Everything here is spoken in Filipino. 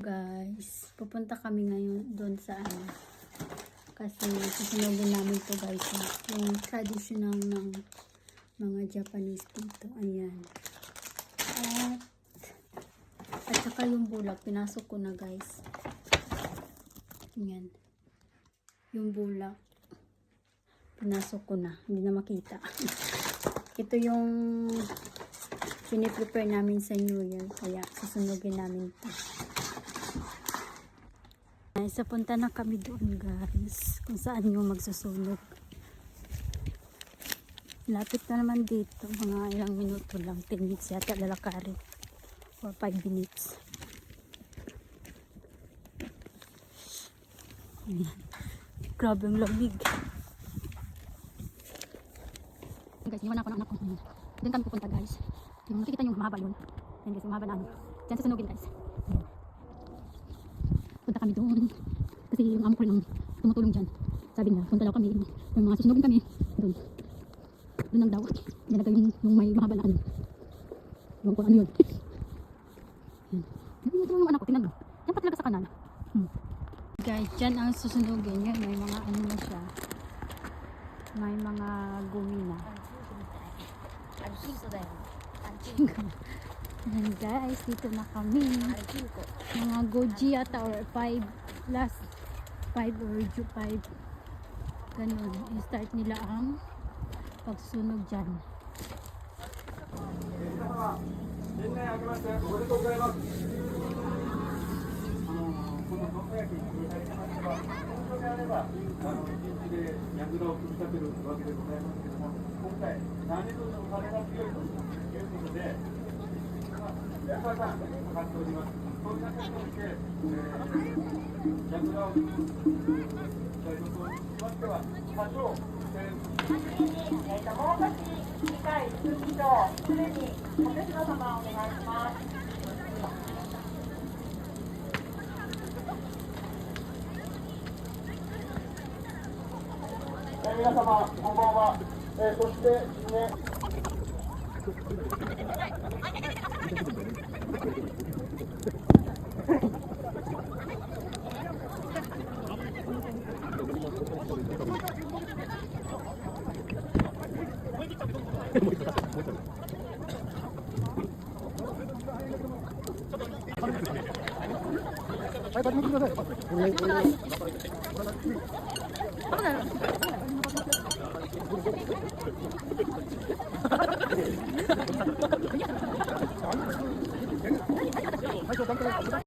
Guys, pupunta kami ngayon doon sa ano. Kasi susunodin namin to guys. Yung traditional ng mga Japanese dito. Ayan. At, at saka yung bulak, pinasok ko na guys. Ayan. Yung bulak, pinasok ko na. Hindi na makita. Ito yung piniprepare namin sa New Year. Kaya susunugin namin to. Guys, punta na kami doon guys. Kung saan yung magsusunog. Lapit na naman dito. Mga ilang minuto lang. 10 minutes yata lalakarin. Or 5 minutes. Ayan. Grabe ang lamig. Guys, iwan ako ng anak ko. Doon kami pupunta guys. Yung makikita nyo mahaba yun. Ayan guys, yung mahaba na ano. Diyan susunugin guys. Ayan punta kami doon. Kasi yung amo ko lang tumutulong dyan. Sabi niya, punta daw kami. Yung mga susunogin kami, doon. Doon lang daw. Nilagay yung, yung may mahaba na ano. Yung kung ano yun. Yan. Ito yung anak ko, tinan mo. Yan pa talaga sa kanal. Hmm. Guys, dyan ang susunogin. Yan, may mga ano na siya. May mga gumi na. Ang cheese na. Ang cheese na. Ayan guys, dito na kami. Mga goji at or 5 last 5 or 5. Ganun. I-start nila ang pagsunog dyan. 皆様、こんばんは。えー、そして、ね。はい、バリてください。どうなの？どうなの？ 그 런.